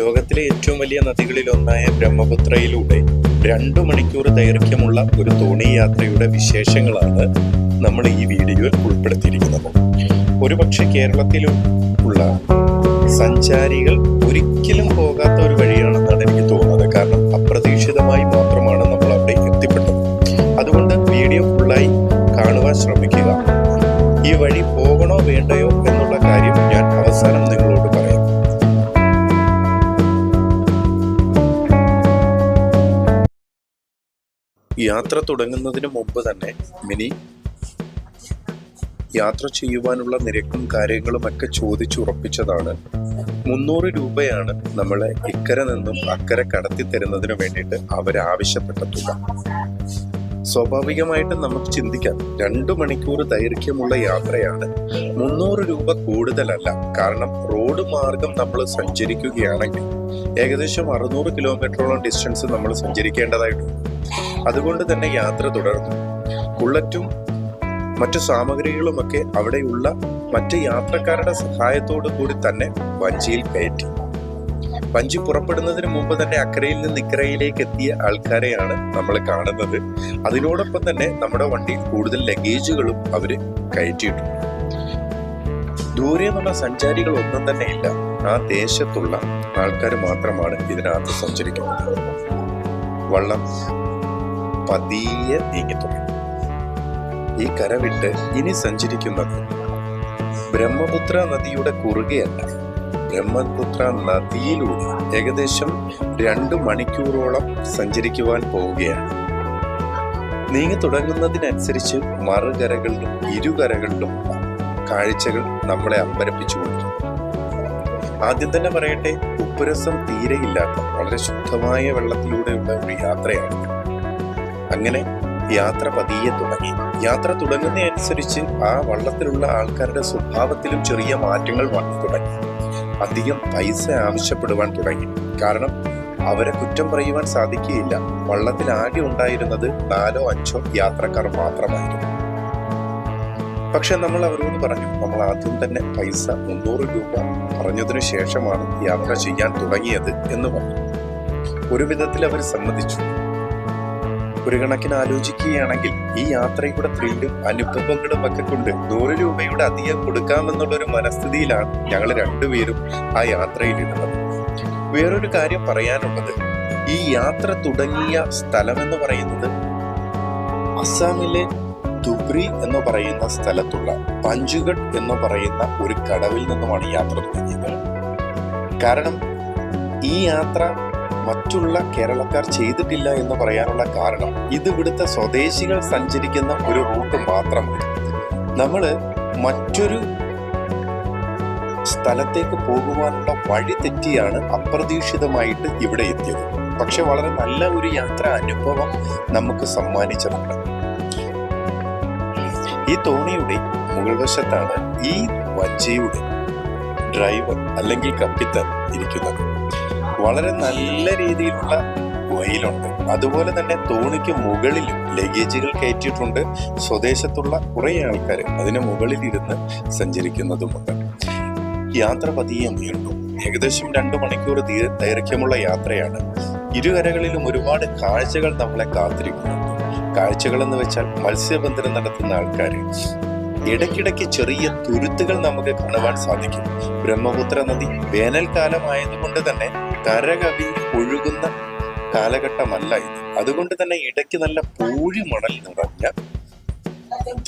ലോകത്തിലെ ഏറ്റവും വലിയ നദികളിലൊന്നായ ബ്രഹ്മപുത്രയിലൂടെ രണ്ടു മണിക്കൂർ ദൈർഘ്യമുള്ള ഒരു തോണി യാത്രയുടെ വിശേഷങ്ങളാണ് നമ്മൾ ഈ വീഡിയോയിൽ ഉൾപ്പെടുത്തിയിരിക്കുന്നത്. ഒരുപക്ഷെ കേരളത്തിലും ഉള്ള സഞ്ചാരികൾ ഒരിക്കലും പോകാത്ത ഒരു വഴിയാണെന്നാണ് യാത്ര തുടങ്ങുന്നതിന് മുമ്പ് തന്നെ മിനി യാത്ര ചെയ്യുവാനുള്ള നിരക്കും കാര്യങ്ങളും ഒക്കെ ചോദിച്ചുറപ്പിച്ചതാണ്. മുന്നൂറ് രൂപയാണ് നമ്മളെ ഇക്കരെ നിന്നും അക്കരെ കടത്തി തരുന്നതിന് വേണ്ടിയിട്ട് അവരാവശ്യപ്പെട്ട തുക. സ്വാഭാവികമായിട്ടും നമുക്ക് ചിന്തിക്കാം രണ്ടു മണിക്കൂർ ദൈർഘ്യമുള്ള യാത്രയാണ്. മുന്നൂറ് രൂപ കൂടുതലല്ല കാരണം റോഡ് മാർഗം നമ്മൾ സഞ്ചരിക്കുകയാണെങ്കിൽ ഏകദേശം അറുന്നൂറ് കിലോമീറ്ററോളം ഡിസ്റ്റൻസ് നമ്മൾ സഞ്ചരിക്കേണ്ടതായിട്ടുണ്ട്. അതുകൊണ്ട് തന്നെ യാത്ര തുടർന്നു. ബുള്ളറ്റും മറ്റു സാമഗ്രികളുമൊക്കെ അവിടെയുള്ള മറ്റ് യാത്രക്കാരുടെ സഹായത്തോടു കൂടി തന്നെ വഞ്ചിയിൽ കയറ്റി. വഞ്ചി പുറപ്പെടുന്നതിന് മുമ്പ് തന്നെ അക്കരയിൽ നിന്ന് ഇക്കരയിലേക്ക് എത്തിയ ആൾക്കാരെയാണ് നമ്മൾ കാണുന്നത്. അതിനോടൊപ്പം തന്നെ നമ്മുടെ വണ്ടിയിൽ കൂടുതൽ ലഗേജുകളും അവർ കയറ്റിയിട്ടുണ്ട്. ദൂരെ നിന്നുള്ള സഞ്ചാരികൾ ഒന്നും തന്നെ ഇല്ല. ആ ദേശത്തുള്ള ആൾക്കാർ മാത്രമാണ് ഇതിനകത്ത് സഞ്ചരിക്കുന്നത്. വള്ളം പതിയെ നീങ്ങി തുടങ്ങി ഈ കരവിട്ട് ഇനി സഞ്ചരിക്കുന്നത് ബ്രഹ്മപുത്ര നദിയുടെ കുറുകയല്ല. ബ്രഹ്മപുത്ര നദിയിലൂടെ ഏകദേശം രണ്ട് മണിക്കൂറോളം സഞ്ചരിക്കുവാൻ പോവുകയാണ്. നീങ്ങി തുടങ്ങുന്നതിനനുസരിച്ച് മറുകരകളിലും ഇരുകരകളിലും കാഴ്ചകൾ നമ്മളെ അമ്പരപ്പിച്ചുകൊണ്ടിരിക്കും. ആദ്യം തന്നെ പറയട്ടെ ഉപ്പുരസം തീരെയില്ലാത്ത വളരെ ശുദ്ധമായ വെള്ളത്തിലൂടെയുള്ള ഒരു യാത്രയാണ് അങ്ങനെ യാത്ര പതിയെ തുടങ്ങി. യാത്ര തുടങ്ങുന്നതനുസരിച്ച് ആ വള്ളത്തിലുള്ള ആൾക്കാരുടെ സ്വഭാവത്തിലും ചെറിയ മാറ്റങ്ങൾ വന്നു തുടങ്ങി. അധികം പൈസ ആവശ്യപ്പെടുവാൻ തുടങ്ങി. കാരണം അവരെ കുറ്റം പറയുവാൻ സാധിക്കുകയില്ല. വള്ളത്തിൽ ആകെ ഉണ്ടായിരുന്നത് നാലോ അഞ്ചോ യാത്രക്കാർ മാത്രമായിരുന്നു. പക്ഷെ നമ്മൾ അവരോട് പറഞ്ഞു നമ്മൾ ആദ്യം തന്നെ പൈസ മുന്നൂറ് രൂപ പറഞ്ഞതിനു ശേഷമാണ് യാത്ര ചെയ്യാൻ തുടങ്ങിയത് എന്ന് പറഞ്ഞു. ഒരു വിധത്തിൽ അവർ സമ്മതിച്ചു. ഒരു കണക്കിന് ആലോചിക്കുകയാണെങ്കിൽ ഈ യാത്രയുടെ ത്രില്ലും അനുഭവങ്ങളും ഒക്കെ കൊണ്ട് നൂറ് രൂപയുടെ അധികം കൊടുക്കാമെന്നുള്ള ഒരു മനസ്ഥിതിയിലാണ് ഞങ്ങൾ രണ്ടുപേരും ആ യാത്രയിലിരുന്നത് വേറൊരു കാര്യം പറയാനുള്ളത്. ഈ യാത്ര തുടങ്ങിയ സ്ഥലം എന്ന് പറയുന്നത് അസ്സാമിലെ ദുബ്രി എന്ന് പറയുന്ന സ്ഥലത്തുള്ള പഞ്ചുഗഡ് എന്ന് പറയുന്ന ഒരു കടവിൽ നിന്നുമാണ് യാത്ര തുടങ്ങിയത്. കാരണം ഈ യാത്ര മറ്റുള്ള കേരളക്കാർ ചെയ്തിട്ടില്ല എന്ന് പറയാനുള്ള കാരണം ഇത് ഇവിടുത്തെ സ്വദേശികൾ സഞ്ചരിക്കുന്ന ഒരു റൂട്ട് മാത്രമാണ്. നമ്മൾ മറ്റൊരു സ്ഥലത്തേക്ക് പോകുവാനുള്ള വഴി തെറ്റിയാണ് അപ്രതീക്ഷിതമായിട്ട് ഇവിടെ എത്തിയത്. പക്ഷെ വളരെ നല്ല ഒരു യാത്ര അനുഭവം നമുക്ക് സമ്മാനിച്ചിട്ടുണ്ട്. ഈ തോണിയുടെ മുകൾ വശത്താണ് ഈ വഞ്ചിയുടെ ഡ്രൈവർ അല്ലെങ്കിൽ കപ്പിത്തൻ ഇരിക്കുന്നത്. വളരെ നല്ല രീതിയിലുള്ള വെയിലുണ്ട്. അതുപോലെ തന്നെ തോണിക്ക് മുകളിലും ലഗേജുകൾ കയറ്റിയിട്ടുണ്ട്. സ്വദേശത്തുള്ള കുറേ ആൾക്കാർ അതിന് മുകളിലിരുന്ന് സഞ്ചരിക്കുന്നതുമുണ്ട്. യാത്ര പതിയെ നീണ്ടു. ഏകദേശം രണ്ടു മണിക്കൂർ ദൈർഘ്യമുള്ള യാത്രയാണ്. ഇരുകരകളിലും ഒരുപാട് കാഴ്ചകൾ നമ്മളെ കാത്തിരിക്കുന്നുണ്ട്. കാഴ്ചകൾ എന്ന് വെച്ചാൽ മത്സ്യബന്ധനം നടത്തുന്ന ആൾക്കാർ ഇടയ്ക്കിടയ്ക്ക് ചെറിയ തുരുത്തുകൾ നമുക്ക് കാണുവാൻ സാധിക്കും. ബ്രഹ്മപുത്ര നദി വേനൽക്കാലമായതുകൊണ്ട് തന്നെ കരകവിഞ്ഞ് ഒഴുകുന്ന കാലഘട്ടമല്ല ഇത്. അതുകൊണ്ട് തന്നെ ഇടയ്ക്ക് നല്ല പൂഴി മണൽ നിറഞ്ഞ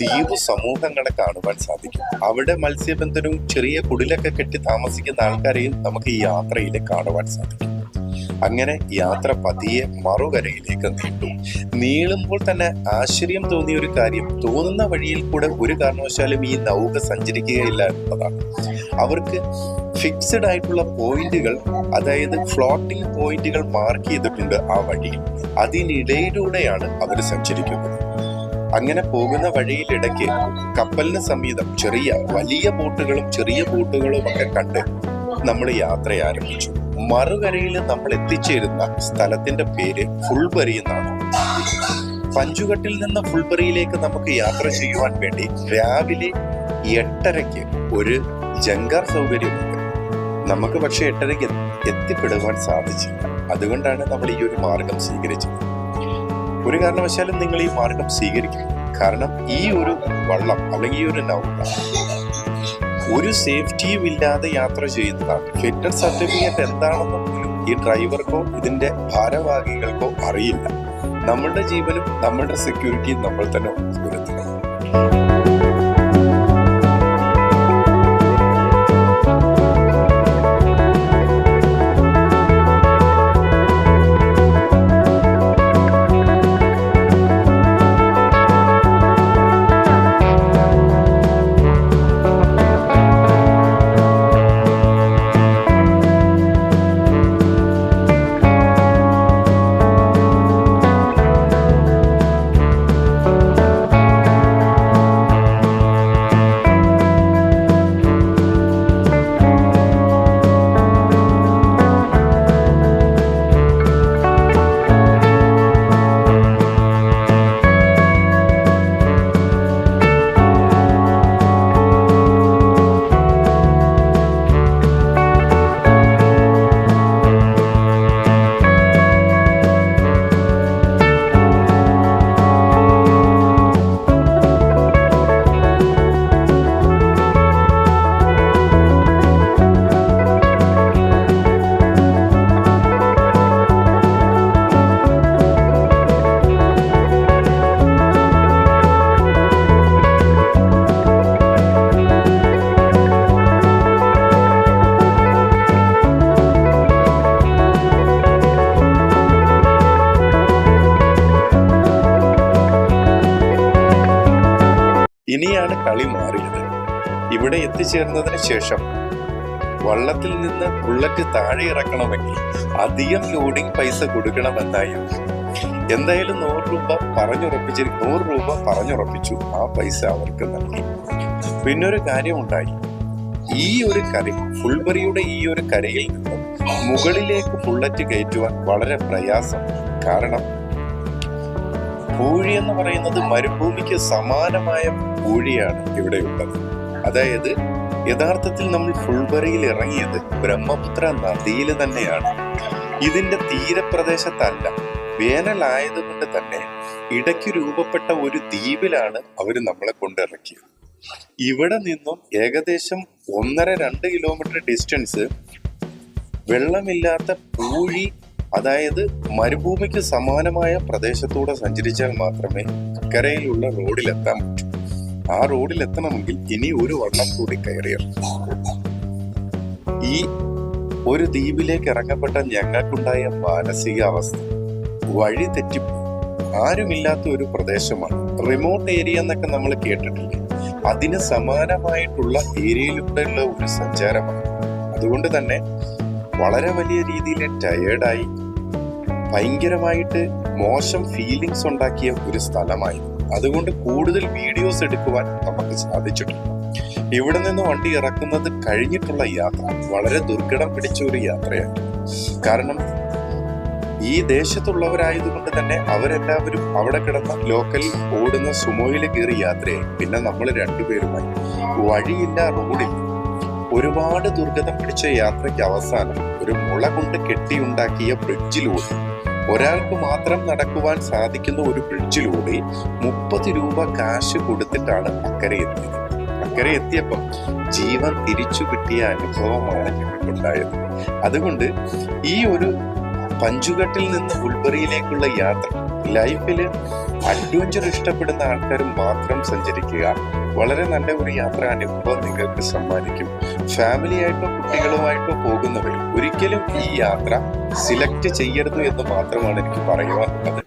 ദ്വീപ് സമൂഹങ്ങളെ കാണുവാൻ സാധിക്കും. അവിടെ മത്സ്യബന്ധനവും ചെറിയ കുടിലൊക്കെ കെട്ടി താമസിക്കുന്ന ആൾക്കാരെയും നമുക്ക് ഈ യാത്രയിൽ കാണുവാൻ സാധിക്കും. അങ്ങനെ യാത്ര പതിയെ മറുകരയിലേക്ക് നീട്ടു. നീളുമ്പോൾ തന്നെ ആശ്ചര്യം തോന്നിയ ഒരു കാര്യം തോന്നുന്ന വഴിയിൽ കൂടെ ഒരു കാരണവശാലും ഈ നൗക സഞ്ചരിക്കുകയില്ല എന്നതാണ്. അവർക്ക് ഫിക്സഡ് ആയിട്ടുള്ള പോയിന്റുകൾ അതായത് ഫ്ലോട്ടിംഗ് പോയിന്റുകൾ മാർക്ക് ചെയ്തിട്ടുണ്ട് ആ വഴിയിൽ അതിനിടയിലൂടെയാണ് അവർ സഞ്ചരിക്കുന്നത്. അങ്ങനെ പോകുന്ന വഴിയിലിടയ്ക്ക് കപ്പലിന് സമീപം ചെറിയ വലിയ ബോട്ടുകളും ചെറിയ ബോട്ടുകളും ഒക്കെ കണ്ട് നമ്മൾ യാത്ര ആരംഭിച്ചു. മറുകരയിൽ നമ്മൾ എത്തിച്ചേരുന്ന സ്ഥലത്തിന്റെ പേര് ഫുൾബറി എന്നാണ്. പഞ്ചുകട്ടിൽ നിന്ന് ഫുൾബറിയിലേക്ക് നമുക്ക് യാത്ര ചെയ്യുവാൻ വേണ്ടി രാവിലെ എട്ടരയ്ക്ക് ഒരു ജങ്കാർ സൗകര്യമുണ്ട് നമുക്ക് പക്ഷേ എട്ടരയ്ക്ക് എത്തിപ്പെടുവാൻ സാധിച്ചില്ല. അതുകൊണ്ടാണ് നമ്മൾ ഈ ഒരു മാർഗം സ്വീകരിച്ചത്. ഒരു കാരണവശാലും നിങ്ങൾ ഈ മാർഗം സ്വീകരിക്കും കാരണം ഈ ഒരു വള്ളം അല്ലെങ്കിൽ ഈ ഒരു നൗക ഒരു സേഫ്റ്റിയും ഇല്ലാതെ യാത്ര ചെയ്യുന്നതാണ്. ഫിറ്റ്നസ് സർട്ടിഫിക്കറ്റ് എന്താണെന്ന് പോലും ഈ ഡ്രൈവർക്കോ ഇതിന്റെ ഭാരവാഹികൾക്കോ അറിയില്ല. നമ്മളുടെ ജീവനും നമ്മളുടെ സെക്യൂരിറ്റിയും നമ്മൾ തന്നെ ഉറപ്പുവരുത്തണം ഇനിയാണ് കളി മാറിയത്. ഇവിടെ എത്തിച്ചേർന്നതിന് ശേഷം വള്ളത്തിൽ നിന്ന് ബുള്ളറ്റ് താഴെ ഇറക്കണമെങ്കിൽ അധികം ലോഡിംഗ് പൈസ കൊടുക്കണമെന്നായിരുന്നു എന്തായാലും നൂറ് രൂപ പറഞ്ഞുറപ്പിച്ച് നൂറ് രൂപ പറഞ്ഞുറപ്പിച്ചു ആ പൈസ അവർക്ക് നൽകി. പിന്നൊരു കാര്യമുണ്ടായി. ഈ ഒരു കര ഫുൾബറിയുടെ ഈ ഒരു കരയിൽ നിന്നും മുകളിലേക്ക് ബുള്ളറ്റ് കയറ്റുവാൻ വളരെ പ്രയാസം. കാരണം പൂഴി എന്ന് പറയുന്നത് മരുഭൂമിക്ക് സമാനമായ പൂഴിയാണ് ഇവിടെ ഉള്ളത്. അതായത് യഥാർത്ഥത്തിൽ നമ്മൾ ഫുൾബറിയിൽ ഇറങ്ങിയത് ബ്രഹ്മപുത്ര നദിയിൽ തന്നെയാണ്. ഇതിന്റെ തീരപ്രദേശത്തല്ല വേനലായതുകൊണ്ട് തന്നെ ഇടയ്ക്ക് രൂപപ്പെട്ട ഒരു ദ്വീപിലാണ് അവർ നമ്മളെ കൊണ്ടിറക്കിയത്. ഇവിടെ നിന്നും ഏകദേശം ഒന്നര രണ്ട് കിലോമീറ്റർ ഡിസ്റ്റൻസ് വെള്ളമില്ലാത്ത പൂഴി അതായത് മരുഭൂമിക്ക് സമാനമായ പ്രദേശത്തൂടെ സഞ്ചരിച്ചാൽ മാത്രമേ കരയിലുള്ള റോഡിലെത്താൻ പറ്റൂ. ആ റോഡിലെത്തണമെങ്കിൽ ഇനി ഒരു വള്ളം കൂടി കയറിയാൽ ഈ ഒരു ദ്വീപിലേക്ക് ഇറങ്ങപ്പെട്ട ഞങ്ങൾക്കുണ്ടായ മാനസികാവസ്ഥ വഴി തെറ്റിപ്പോയി. ആരുമില്ലാത്ത ഒരു പ്രദേശമാണ്. റിമോട്ട് ഏരിയ എന്നൊക്കെ നമ്മൾ കേട്ടിട്ടില്ലേ? അതിന് സമാനമായിട്ടുള്ള ഏരിയയിലൂടെയുള്ള ഒരു സഞ്ചാരമാണ്. അതുകൊണ്ട് തന്നെ വളരെ വലിയ രീതിയിൽ ടയേർഡായി ഭയങ്കരമായിട്ട് മോശം ഫീലിങ്സ് ഉണ്ടാക്കിയ ഒരു സ്ഥലമായിരുന്നു. അതുകൊണ്ട് കൂടുതൽ വീഡിയോസ് എടുക്കുവാൻ നമുക്ക് സാധിച്ചിട്ടുണ്ട്. ഇവിടെ നിന്ന് വണ്ടി ഇറക്കുന്നത് കഴിഞ്ഞിട്ടുള്ള യാത്ര വളരെ ദുർഘടം പിടിച്ച ഒരു യാത്രയാണ്. കാരണം ഈ ദേശത്തുള്ളവരായതുകൊണ്ട് തന്നെ അവരെല്ലാവരും അവിടെ കിടന്ന ലോക്കൽ ഓടുന്ന സുമോയിൽ കയറി യാത്രയായി. പിന്നെ നമ്മൾ രണ്ടുപേരുമായി. വഴിയില്ല റോഡില്ല. ഒരുപാട് ദുർഘടം പിടിച്ച യാത്രയ്ക്ക് അവസാനം ഒരു മുള കൊണ്ട് കെട്ടിയുണ്ടാക്കിയ ബ്രിഡ്ജിലൂടെ ഒരാൾക്ക് മാത്രം നടക്കുവാൻ സാധിക്കുന്ന ഒരു ബ്രിഡ്ജിലൂടെ മുപ്പത് രൂപ കാശ് കൊടുത്തിട്ടാണ് അക്കരെ എത്തിയത്. അക്കരെ എത്തിയപ്പം ജീവൻ തിരിച്ചു കിട്ടിയ അനുഭവമാണ് ഞങ്ങൾക്കുണ്ടായത്. അതുകൊണ്ട് ഈ ഒരു പഞ്ചുകെട്ടിൽ നിന്ന് ഉൾബറിയിലേക്കുള്ള യാത്ര. ലൈഫിൽ അഡ്വഞ്ചർ ഇഷ്ടപ്പെടുന്ന ആൾക്കാർ മാത്രം സഞ്ചരിക്കുക. വളരെ നല്ല ഒരു യാത്ര അനുഭവം നിങ്ങൾക്ക് സമ്മാനിക്കും. ഫാമിലിയായിട്ടോ കുട്ടികളുമായിട്ടോ പോകുന്നവർ ഒരിക്കലും ഈ യാത്ര സിലക്ട് ചെയ്യരുത് എന്ന് മാത്രമാണ് എനിക്ക് പറയുവാനുള്ളത്.